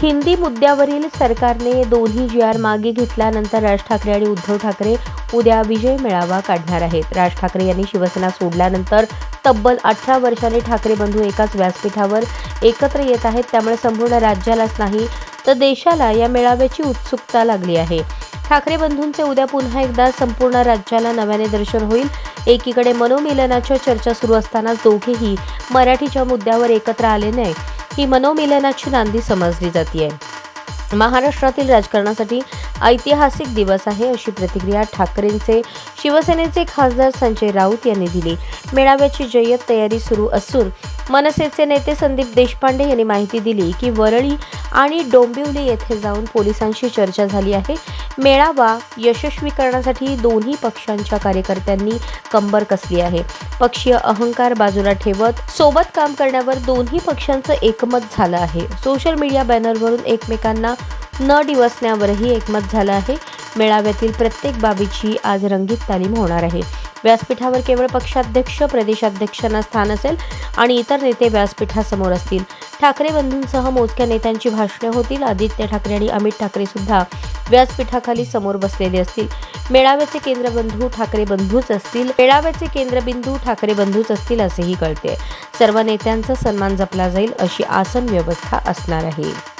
हिंदी मुद्द्यावरील सरकारने दोन्ही जी आर मागे घेतल्यानंतर राज ठाकरे आणि उद्धव ठाकरे उद्या विजय मेळावा काढणार आहेत. राज ठाकरे यांनी शिवसेना सोडल्यानंतर तब्बल अठरा वर्षांनी ठाकरे बंधू एकाच व्यासपीठावर एकत्र येत आहेत. त्यामुळे संपूर्ण राज्यालाच नाही तर देशाला या मेळाव्याची उत्सुकता लागली आहे. ठाकरे बंधूंचे उद्या पुन्हा एकदा संपूर्ण राज्याला नव्याने दर्शन होईल. एकीकडे मनोमिलनाच्या चर्चा सुरू असताना दोघेही मराठीच्या मुद्द्यावर एकत्र आले नाही. ही मनोमिलनाची नांदी समजली जाते महाराष्ट्रातील राजकारणासाठी ऐतिहासिक दिवस आहे अशी प्रतिक्रिया ठाकरेंचे शिवसेनेचे खासदार संजय राऊत यांनी दिली. मेळाव्याची जय्यत तयारी सुरू असून मनसेचे नेते संदीप देशपांडे यांनी माहिती दिली की वरळी आणि डोंबिवली येथे जाऊन पोलिसांशी चर्चा झाली आहे. मेळावा यशस्वी करण्यासाठी दोन्ही पक्षांच्या कार्यकर्त्यांनी कंबर कसली आहे. पक्षीय अहंकार बाजूला ठेवत सोबत काम करण्यावर दोन्ही पक्षांचं एकमत झालं आहे. सोशल मीडिया बॅनरवरून एकमेकांना न डिवसण्यावरही एकमत झालं आहे. मेळाव्यातील प्रत्येक बाबीची आज रंगीत तालीम होणार आहे. व्यासपीठावर केवळ पक्षाध्यक्ष प्रदेशाध्यक्षांना स्थान असेल आणि इतर नेते व्यासपीठासमोर असतील. ठाकरे बंधूंसह मोजक्या नेत्यांची भाषणे होतील. आदित्य ठाकरे आणि अमित ठाकरे सुद्धा व्यासपीठाखाली समोर बसलेले असतील. मेळाव्याचे केंद्रबंधू ठाकरे बंधूच असतील. मेळाव्याचे केंद्रबिंदू ठाकरे बंधूच असतील असेही कळते सर्व नेत्यांचा सन्मान जपला जाईल अशी आसन व्यवस्था असणार आहे.